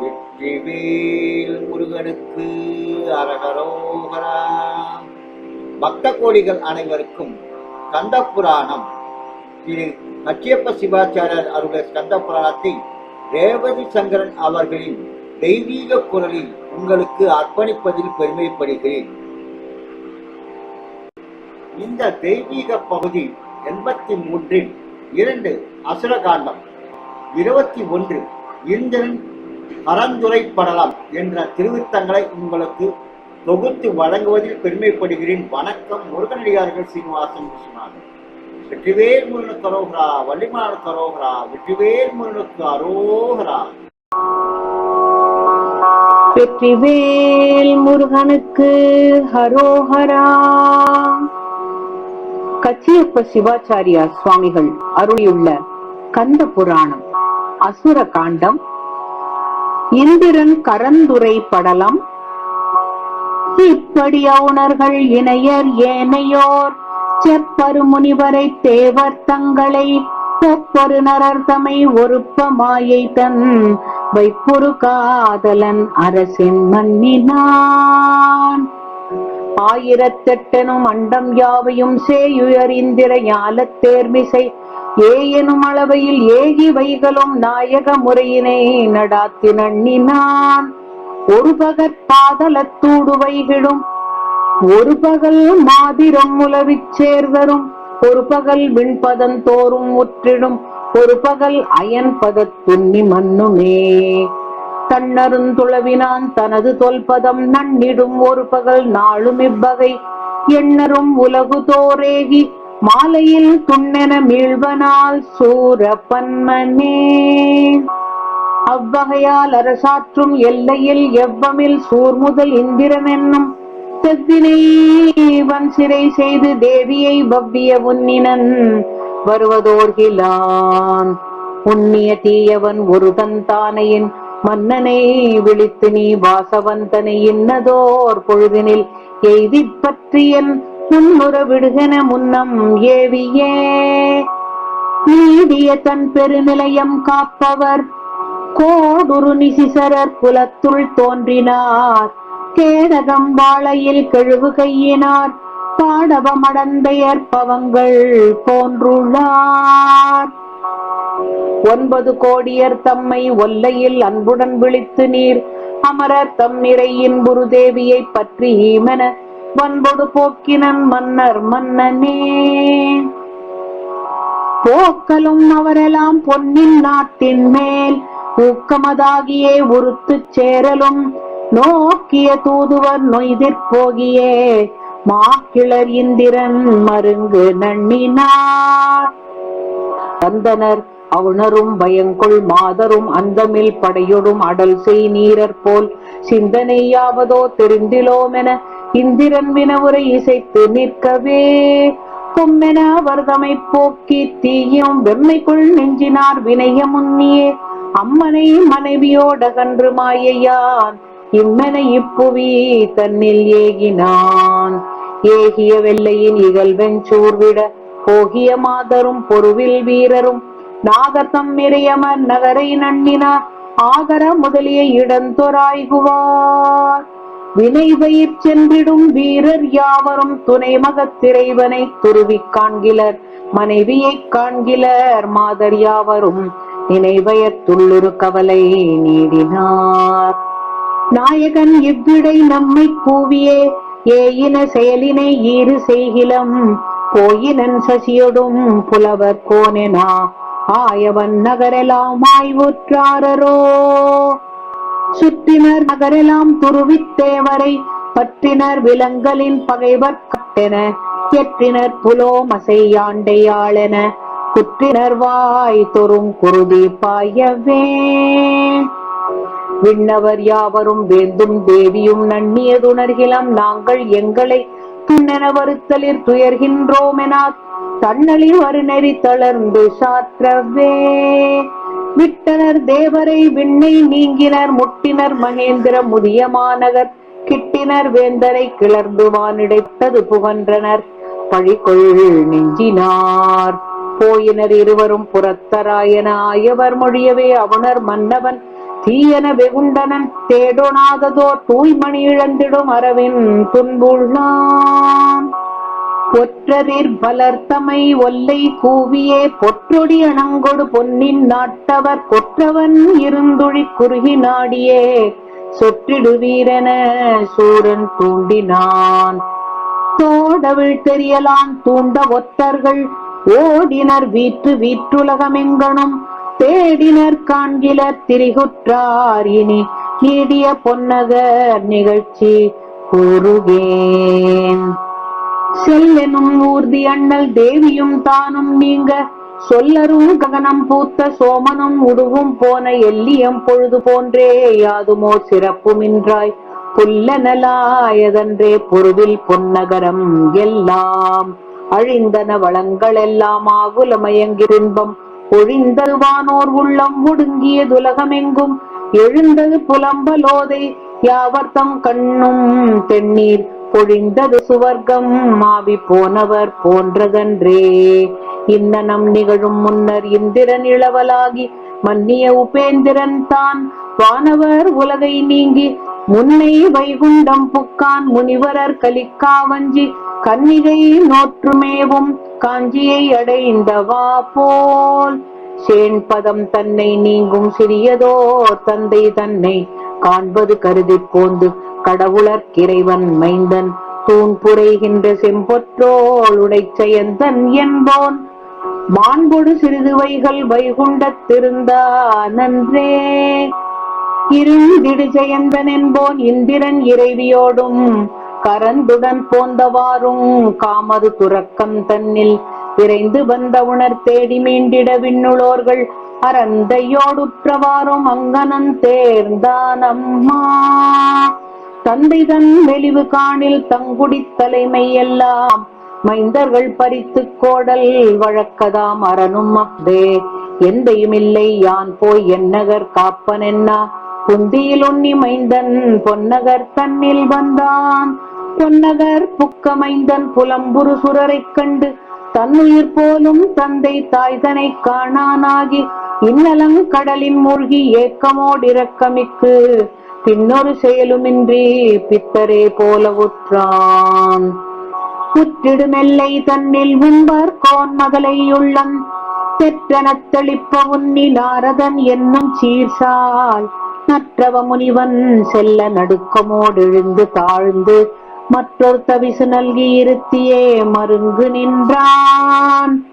வெற்றிவேல் முருகனுக்கு அரகரோகரா. பக்த கோடிகள் அனைவருக்கும் கந்த புராணம் திரு கச்சியப்ப சிவாச்சாரியர் அருடைய ஸ்கந்த புராணத்தை ரேவதி சங்கரன் அவர்களின் தெய்வீக குரலில் உங்களுக்கு அர்ப்பணிப்பதில் பெருமைப்படுகிறேன். இந்த தெய்வீக பகுதி எண்பத்தி மூன்றில் இரண்டு அசுரகாண்டம் இருபத்தி ஒன்று இந்திரன் பரந்துரைப்படலாம் என்ற திருவித்தங்களை உங்களுக்கு தொகுத்து வழங்குவதில் பெருமைப்படுகிறேன். வணக்கம் முருகனடியார்கள் சீனிவாசன் விஸ்வநாதன் வெற்றிவேல் முருகனுக்கு அரோகரா வள்ளிமலானுக்கு அரோகரா வெற்றிவேல் முருகனுக்கு அரோகரா. வெற்றிவேல் முருகனுக்கு ஹரோஹரா கச்சியப்ப சிவாச்சாரியா சுவாமிகள் அருளியுள்ள கந்த புராணம் அசுர காண்டம் இந்திரன் கரந்துரை படலம் இப்படி அவுணர்கள் இணையர் ஏனையோர். செப்பரு முனிவரை தேவர் தங்களை. ஒப்பொரு நரர்தமை ஒருப்ப மாயை தன். வைப்புரு காதலன் அரசின் மன்னினான் ஆயிரத்தெட்டெனும் அண்டம் யாவையும் சேயுயர் இந்திர ஞாலத் ஏ ஏயெனும் அளவையில் ஏகி வைகளும் நாயக முறையினை நடாத்தி நண்ணினான். ஒரு பகற் பாதலத்தூடு வைகிடும் ஒரு பகல் மாதிரம் உலவிச் சேர்வரும் ஒரு பகல் விண்பதன் தோறும் முற்றிடும் ஒரு பகல் அயன் பதத்துண்ணி மண்ணுமே. தன்னருந்துளவினான் தனது தொல்பதம் நன்னிடும் ஒரு பகல் நாளும் இவ்வகை எண்ணரும் உலகு தோரேகி மாலையில் துண்ணென மீழ்வனால் சூர பன்மனே அவ்வகையால் அரசாற்றும் எல்லையில் எவ்வமில் சூர்முதல் இந்திரன் என்னும் செத்தினை சிறை செய்து தேவியை பவ்விய உன்னினன் வருவதோர்கிலான். உன்னிய தீயவன் ஒரு தந்தானையின் மன்னனை விழித்து நீ வாசவந்தனை இன்னதோர் பொழுதினில் எய்தி பற்றியன் முன்னுற விடுகன முன்னம் ஏவியே. நீடிய தன் பெருநிலையம் காப்பவர். கோடுரு நிசிசரர் குலத்துள் தோன்றினார். கேடகம் வாழையில் கழுவு கையினார். பாடவமடந்தையர் பவங்கள் போன்றுள்ளார். ஒன்பது கோடியர் தம்மை ஒல்லையில் அன்புடன் விழித்து நீர். அமரர் தம் நிறையின் குருதேவியை பற்றி ஈமென வன்பொடு போக்கினன் மன்னர் மன்னனே. போக்கலும் அவரெல்லாம் பொன்னின் நாட்டின் மேல் ஊக்கமதாகியே உறுத்து சேரலும் நோக்கிய தூதுவர் நொய்திற் போகியே. மாக்கிளர் இந்திரன் மருங்கு நண்ணினார். வந்தனர் அவுணரும் பயங்கொள் மாதரும் அந்தமில் படையொடும் அடல் செய் நீரர் போல் சிந்தனையாவதோ தெரிந்திலோமென இந்திரன் வினவுரை இசைத்து நிற்கவே. கொம்மென வர்தமை போக்கி தீயும். வெம்மைக்குள் நெஞ்சினார் வினைய முன்னியே. அம்மனை மனைவியோடகன்று மாயையான். இம்மனை இப்புவி தன்னில் ஏகினான். ஏகிய வெள்ளையின் இகழ்வெண் சூர்விட போகிய மாதரும் பொருவில் வீரரும். நாகத்தம் நிறையமர் நகரை நண்ணினார். ஆகர முதலிய இடந்தொராய்குவார். வினை சென்றிடும் வீரர் யாவரும் துணை மகத்திறைவனை துருவிக் காண்கிலர் மனைவியைக் காண்கிலர் மாதர் யாவரும் நினைவயத்துள்ளொரு கவலை நீடினார். நாயகன் இவ்விடை நம்மை கூவியே ஏயின செயலினை ஈறு செய்கிலம் போயினன் சசியொடும் புலவர் கோனெனா ஆயவன் நகரெல்லாம் ஆய்வுற்றாரரோ. சுற்றினர் நகரெல்லாம் துருவித்தேவரை பற்றினர் விலங்கலின் பகைவர் கட்டென எற்றினர் புலோமசை யாண்டையாளென குற்றினர் வாய் தொறும் குருதி பாயவே. விண்ணவர் யாவரும் வேந்தும் தேவியும் நன்னியதுணர்கிலம் நாங்கள் எங்களை துண்ணென வருத்தலில் துயர்கின்றோமெனா தன்னழி வருநெறி தளர்ந்து சாற்றவே. விட்டனர் தேவரை விண்ணை நீங்கினர் முட்டினர் மகேந்திர முதிய மாநகர். கிட்டினர் வேந்தரை கிளர்ந்து வானிடைத்தது புகன்றனர். பழிகொள் நெஞ்சினார். போயினர் இருவரும் புறத்தராயன ஆயவர் மொழியவே அவுணர் மன்னவன். தீயன வெகுண்டனன் தேடொணாததோ தூய்மணி இழந்திடும் அரவின் துன்புள்ளான். ஒற்றரிற் பலர்த்தமை ஒல்லை கூவியே பொற்றொடி அணங்கொடு பொன்னின் நாட்டவர் கொற்றவன் இருந்துழி குறுகி நாடியே. சொற்றிடுவீரென சூரன் தூண்டினான். தோடவிழ் தெரியலான் தூண்ட ஒற்றர்கள் ஓடினர் வீற்று வீற்றுலகமெங்கனும் தேடினர் காண்கில திரிகுற்றார் இனி நீடிய பொன்னகர் நிகழ்ச்சி கூறுகேன். செல்லெனும் ஊர்தி அண்ணல் தேவியும் தானும் நீங்க. சொல்லரும் ககனம் பூத்த சோமனும் உடுவும் போன எல்லியம் பொழுது போன்றே யாதுமோ சிறப்புமின்றாய் புல்லனலாயதன்றே பொருவில் பொன்னகரம் எல்லாம். அழிந்தன வளங்கள் எல்லாம் ஆகுலமயங்கிருன்பம் ஒழிந்தது வானோர் உள்ளம் ஒடுங்கியதுலகமெங்கும் எழுந்தது புலம்பலோதை யாவர்த்தம் கண்ணும் தென்னீர் பொழிந்தது சுவர்க்கம். மாவி போனவர் போன்றதன்றே. இன்னனம் நிகழும் முன்னர் இந்திரன் இளவலாகி மன்னிய உபேந்திரன் தான். வானவர் உலகை நீங்கி முன்னை வைகுண்டம் புக்கான் முனிவரர் கலிக்காவஞ்சி கன்னிகை நோற்றுமேவும் காஞ்சியை அடைந்தவா போல். சேண்பதம் தன்னை நீங்கும் சிறியதோ தந்தை தன்னை காண்பது கருதி போந்து கடவுளர் கிரைவன் மைந்தன் தூண் புரைகின்ற செம்பொற்றோள் உடைச்செயந்தன் என்போன். மாண்பொடு சிறிதுவைகள் வைகுண்டத்திருந்தானன்றே இருந்திடு ஜெயந்தன் என்போன் இந்திரன் இறைவியோடும் கரந்துடன் போந்தவாறும் காமது துறக்கம் தன்னில். விரைந்து வந்த உணர் தேடி மீண்டிட விண்ணுளோர்கள் அறந்தையோடுற்றவாறும் அங்கனன் தேர்ந்தான் அம்மா. தந்தை தன் மெலிவு காணில் தங்குடி தலைமை எல்லாம் மைந்தர்கள் பறித்து கோடல் வழக்கதாம் அரணும் அஃதே எந்தையுமில்லை யான் போய் என்னகர் காப்பன் என்ன குந்தியில் உண்ணி மைந்தன் பொன்னகர் தன்னில் வந்தான். பொன்னகர் புக்கமைந்தன் புலம்புரு சுரரைக் கண்டு தன்னுயிர் போலும் தந்தை தாய்தனை காணானாகி இன்னலங் கடலின் மூழ்கி ஏக்கமோடிரக்கமிக்கு பின்னொரு செயலுமின்றி பித்தரே போல உற்றான். உற்றிடுமெல்லை தன்னில் முன்பர் கோன் மகளை உள்ளம். பெற்றனத் தெளிப்ப உன்னி நாரதன் என்னும் சீர்சால். நற்றவ முனிவன் செல்ல நடுக்கமோடு எழுந்து தாழ்ந்து மற்றொரு தவிசு நல்கி இருத்தியே மருங்கு நின்றான்.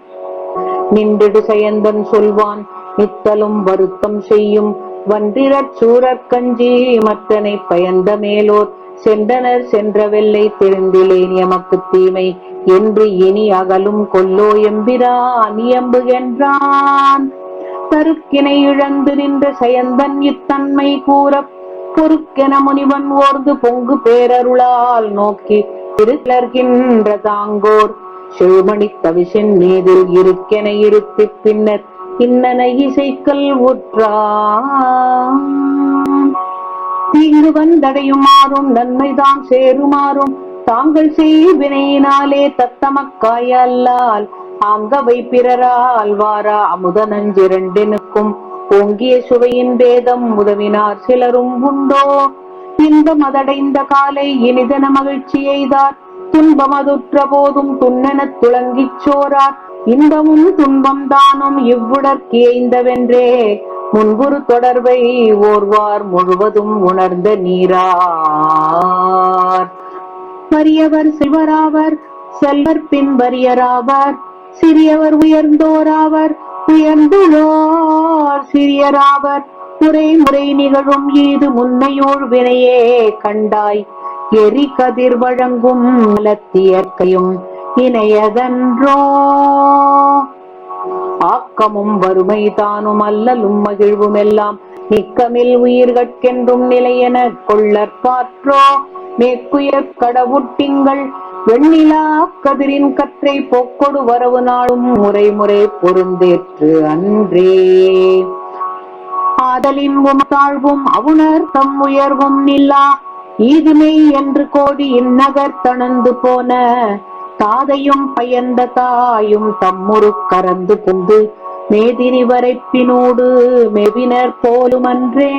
நின்றிடு செயந்தன் சொல்வான் நித்தலும் வருத்தம் செய்யும் வந்திரச் சூரற்கஞ்சி மத்தனை பயந்த மேலோர். சென்றனர் சென்ற வெள்ளை தெரிந்திலேன் எமக்கு தீமை. என்று இனி அகலும் கொல்லோ எம்பிரா இயம்புகின்றான் தருக்கினை இழந்து நின்ற சயந்தன் இத்தன்மை கூறப் பொறுக்கென முனிவன் ஓர்ந்து பொங்கு பேரருளால் நோக்கி திருக்கின்ற தாங்கோர். செழுமணி தவிசின் மீதில் இருக்கென இருத்தி பின்னர் இன்னன இசைக்கல் உற்றான் தீங்கு வந்தடையுமாறும் நன்மைதான் சேருமாறும் தாங்கள் செய்வினையினாலே தத்தமக்காயல்லால் ஆங்கவை பிறரால் வாரா அமுத நஞ்சிரண்டினுக்கும் ஓங்கிய சுவையின் வேதம் உதவினார் சிலரும் உண்டோ? இந்த மதடைந்த காலை இனிதன மகிழ்ச்சி எய்தார் துன்பம் அதுற்ற போதும் துண்ணெனத் துளங்கிச் சோரார் இன்பமும் துன்பம் தானும் இவ்வுடற்கு முன்புறு தொடர்பை ஓர்வார் முழுவதும் உணர்ந்த நீரார். வறியவர் சிவராவர் செல்வர் பின் வறியராவர் சிறியவர் உயர்ந்தோராவர் உயர்ந்துள்ளோர் சிறியராவர். முறை முறை நிகழும் ஈது முன்னையோர் வினையே கண்டாய். எரி கதிர் வழங்கும் இயற்கையும் இணையதன்றோ ஆக்கமும் வறுமை தானும் அல்லலும் மகிழ்வும் எல்லாம். நிக்கமில் உயிர்கட்கென்றும் நிலையென கொள்ளற்பாற்றோ மேற்குயர் கடவுட்டிங்கள் வெண்ணிலா கதிரின் கற்றை போக்கொடு வரவு நாளும் முறை முறை பொருந்தேற்று அன்றே. ஆதலின் உம் தாழ்வும் அவுணர் தம் உயர்வும் நில்லா ஈதுமை என்று கோடி இந்நகர் தணந்து போன. தாதையும் பயந்த தாயும் தம்முரு கரந்து புந்து மேதினி வரைப்பினோடு மெவினர் போலுமன்றே.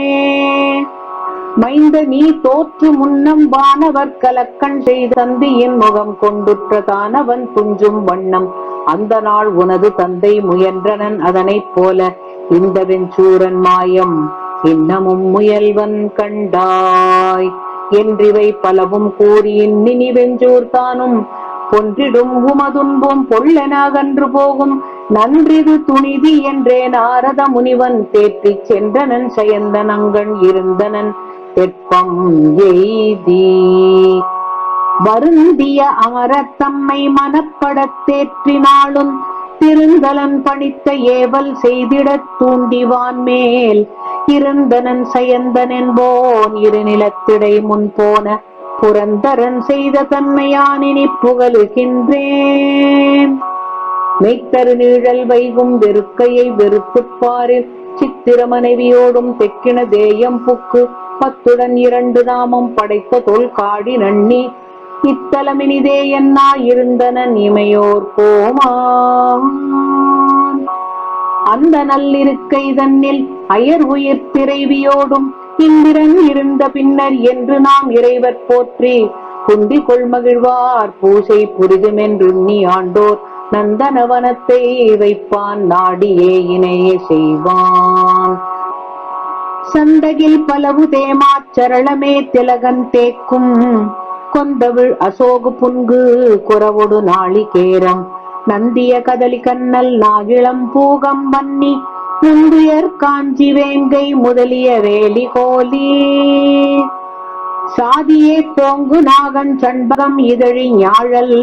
மைந்த நீ தோற்று முன்னம் வானவர் கலக்கண் செய்த தந்தியின் முகம் கொண்டுற்ற தானவன் துஞ்சும் வண்ணம். அந்த நாள் உனது தந்தை முயன்றனன் அதனைப் போல இந்த வெஞ்சூரன் மாயம். இன்னமும் முயல்வன் கண்டாய். என்றிவை பலவும் கூறி நினி வெஞ்சூர் தானும். பொன்றிடும் உமதுன்பும் பொல்லென அகன்று போகும். நன்றிது துணிதி என்றே நாரத முனிவன் தேற்றிச் சென்றனன் செயந்தன் இருந்தனன். தெப்பம் எய்தி. வருந்திய அமரத் தம்மை தேற்றினாலும் திருந்தலன் பணித்த ஏவல் செய்திடத் தூண்டிவான் மேல். இருந்தனன் செயந்தன் என்போன் இருநிலத்திடை முன் போன புரந்தரன் செய்த தன்மையானினி புகழுகின்றேன். மெய்த்தரு நீழல் வைகும் வெறுக்கையை வெறுத்துப்பாரு சித்திர மனைவியோடும் தெக்கின தேயம் புக்கு. பத்துடன் இரண்டு நாமம் படைத்த தொல் காடி நன்னி. இத்தலமினிதே என்னா இருந்தன இமையோர் கோமா அந்த நல்லிருக்கை தன்னில் அயர் உயிர் திரைவியோடும் இந்திரன் இருந்த பின்னர் என்று நாம் இறைவர் போற்றி. குந்தி கொள்மகிழ்வார் பூசை புரிதுமென்று நீ ஆண்டோர் நந்தனவனத்தை வைப்பான் நாடியே இணையே செய்வான். சந்தகில் பலவு தேமாச்சரளமே திலகன் தேக்கும். கொந்தவிழ் அசோகு புன்கு குறவொடு நாளிகேரம் நந்திய கதலி கண்ணல் நாகிளம் பூகம் வன்னி முந்துயர் காஞ்சி வேங்கை முதலிய வேலி கோலி. சாதியே போங்கு நாகன் சண்பகம் இதழி ஞாழல்.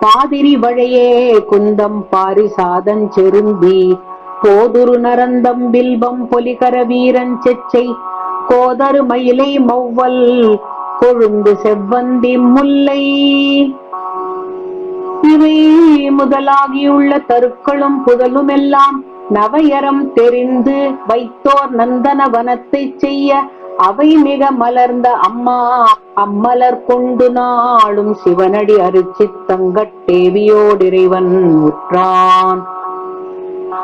பாதிரி வழையே குந்தம் பாரிசாதன் செருந்தி போதுரு நரந்தம் பில்பம் பொலிகர வீரன் செச்சை கோதரு மயிலை மௌவல் கொழுந்து செவ்வந்தி முல்லை. இவை முதலாகியுள்ள தருக்களும் புதலும் எல்லாம் நவையரம் தெரிந்து வைத்தோர் நந்தன வனத்தை செய்ய அவை மிக மலர்ந்த அம்மா அம்மலர் கொண்டு நாளும் சிவனடி அருச்சித் தங்கட்டேவியோடிறைவன் உற்றான்.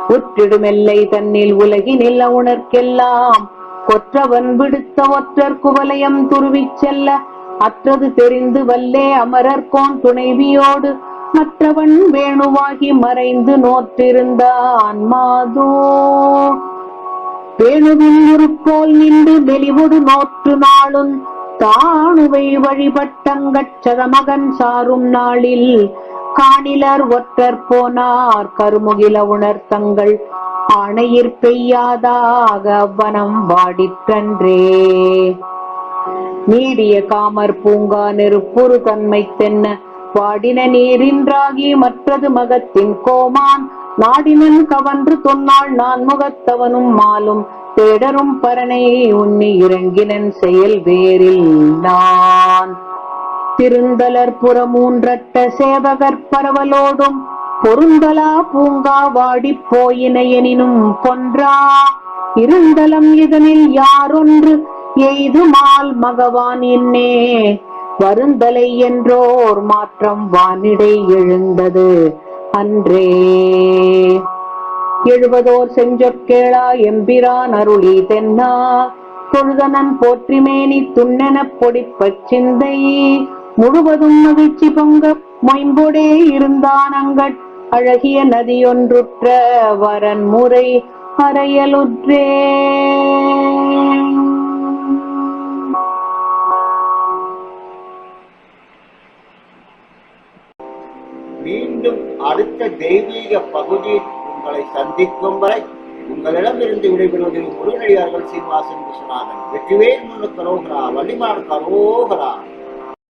உற்றிடுமெல்லை தன்னில் உலகினில் உணர்க்கெல்லாம் கொற்றவன் விடுத்த ஒற்றர் குவலயம் துருவிச் செல்ல அற்றது தெரிந்து வல்லே அமரர்கோன் துணைவியோடு மற்றவன் வேணுவாகி மறைந்து நோற்றிருந்தான் மாதோ. பேணுவில் உருப்போல் நின்று வெளிவொடு நோற்று நாளும் தானுவை வழிபட்டங்கச்சத சதமகன் சாரும் நாளில் காணிலர் ஒற்றர் போனார் கருமுகில உணர் தங்கள் ஆணையிற் பெய்யாதாக வனம் வாடிற்றன்றே. நீடிய காமர் பூங்கா நெருப்புறு தன்மை தென்ன வாடின நீரின்றாகி மற்றது மகத்தின் கோமான் நாடினன் கவன்று தொன்னாள் நான் முகத்தவனும் மாலும் தேடரும் பரனை உன்னி இறங்கினன் செயல் வேறில் நான். திருந்தலர் புறமூன்றட்ட சேவகர் பரவலோடும் பொருந்தலா பூங்கா வாடிப் போயின எனினும் கொன்றா. இருந்தலம் இதனில் யாரொன்று எய்துமால் மகவான் என்னே. வருந்தலை என்றோர் மாற்றம் வானிடை எழுந்தது. அன்றே. எழுபதோர் செஞ்சொற்கேளா எம்பிரான் அருளி தென்னா. தொழுதனன் போற்றிமேனி துண்ணென பொடிப்பச் சிந்தை. முழுவதும் மகிழ்ச்சி பொங்க மொயம்பொடே இருந்தான் அங்கட். அழகிய நதியொன்றுற்ற வரன் முறை அறையலுற்றே. மீண்டும் அடுத்த தெய்வீக பகுதியில் உங்களை சந்திக்கும் வரை உங்களிடமிருந்து விடைபெறுவதில் முருகனடியார்கள் சீனிவாசன் விஸ்வநாதன் வெற்றிவேல் முன்னு கரோகரா வள்ளிமான் கரோகரா.